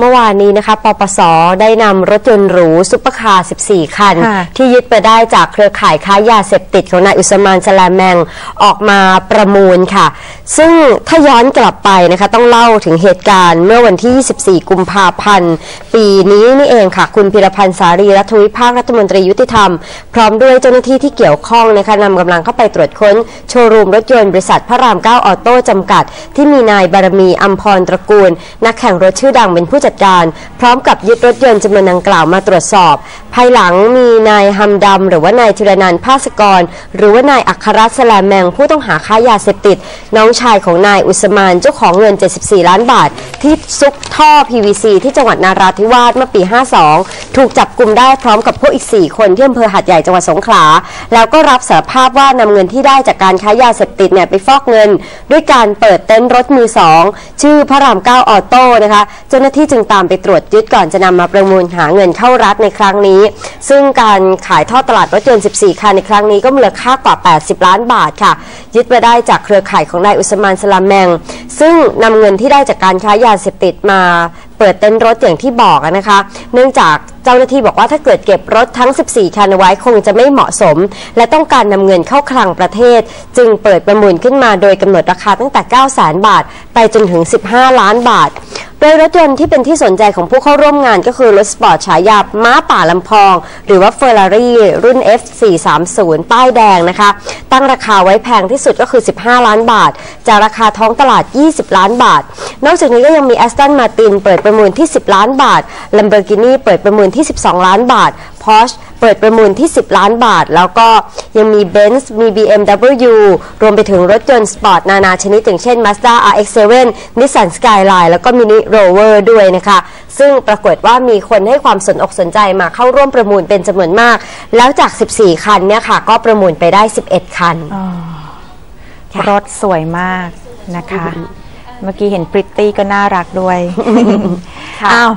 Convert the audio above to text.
เมื่อวานนี้นะคะปปส ได้นำรถยนต์หรูซุปเปอร์คาร์ 14 คันค่ะที่ยึดไปได้จากเครือข่ายค้ายาเสพติดของนายอุสมานสลาแมงออกมาประมูลค่ะ ซึ่งถ้าย้อนกลับไปนะคะต้องเล่าถึงเหตุการณ์เมื่อวันที่ 24 กุมภาพันธ์ ปีนี้นี่เองค่ะ คุณพิรพันธ์สารีรัฐวิภาครัฐมนตรียุติธรรม พร้อมด้วยเจ้าหน้าที่ที่เกี่ยวข้องนะคะนำกำลังเข้าไปตรวจค้นโชว์รูมรถยนต์บริษัทพระราม 9 ออโต้จำกัด ที่มีนายบารมีอัมพรตระกูล นักแข่งรถชื่อดังเป็นผู้จัดการ พร้อมกับยึดรถยนต์จำนวนดังกล่าวมาตรวจสอบ ภายหลังมีนายฮัมดำหรือว่านายธีรนันท์ภาสกร หรือว่านายอัครรัตน์สลแมงผู้ต้องหาค้ายาเสพติด น้องชายของนายอุสมานเจ้าของเงิน 74 ล้านบาท ที่ซุกท่อ PVC ที่จังหวัดนาราธิวาสเมื่อปี 52 ถูกจับกลุ่มได้พร้อมกับพวกอีก 4 คนที่อำเภอหาดใหญ่จังหวัดสงขลา แล้วก็รับสารภาพว่านำเงินที่ได้จากการค้ายาเสพติดเนี่ยไปฟอกเงิน ด้วยการเปิดเต็นท์รถมือสองชื่อพระราม9ออโต้นะคะ เจ้าหน้าที่จึงตามไปตรวจยึดก่อนจะนำมาประมูลหาเงินเข้ารัฐในครั้งนี้ ซึ่งการขายทอดตลาดรถยนต์ 14 คันในครั้งนี้ก็มูลค่ากว่า 80 ล้านบาทค่ะ ยึดมาได้จากเครือข่ายของนายอุสมานสลามแมง ซึ่งนำเงินที่ได้จากการค้ายาเสพติดมาเปิดเต้นท์รถอย่างที่บอกนะคะ เนื่องจากเจ้าหน้าที่บอกว่าถ้าเกิดเก็บรถทั้ง 14 คันไว้คงจะไม่เหมาะสม และต้องการนำเงินเข้าคลังประเทศ จึงเปิดประมูลขึ้นมาโดยกำหนดราคาตั้งแต่ 9 0 0 0 0 0 บาท ไปจนถึง 15 ล้านบาท โดยรถยนต์ที่เป็นที่สนใจของผู้เข้าร่วมงานก็คือรถสปอร์ตฉายาม้าป่าลำพอง หรือว่าเฟอร์รารุ่น F430 ป้ายแดงนะคะ ตั้งราคาไว้แพงที่สุดก็คือ 15 ล้านบาท จากราคาท้องตลาด 20 ล้านบาท นอกจากนี้ก็ยังมี Aston Martin เปิดประมูลที่ 10 ล้านบาท Lamborghini เปิดประมูลที่ 12 ล้านบาท Porsche เปิดประมูลที่ 10 ล้านบาท แล้วก็ยังมี Benz มี BMW รวมไปถึงรถยนต์สปอร์ตนานาชนิดอย่างเช่น Mazda RX-7 Nissan Skyline แล้วก็ Mini Rover ด้วยนะคะ ซึ่งปรากฏว่ามีคนให้ความสนอกสนใจมาเข้าร่วมประมูลเป็นจำนวนมาก แล้วจาก 14 คันเนี่ยค่ะ ก็ประมูลไปได้ 11 คันค่ะรถสวยมากนะคะ เมื่อกี้เห็นพริตตี้ก็น่ารักด้วยค่ะอ้าว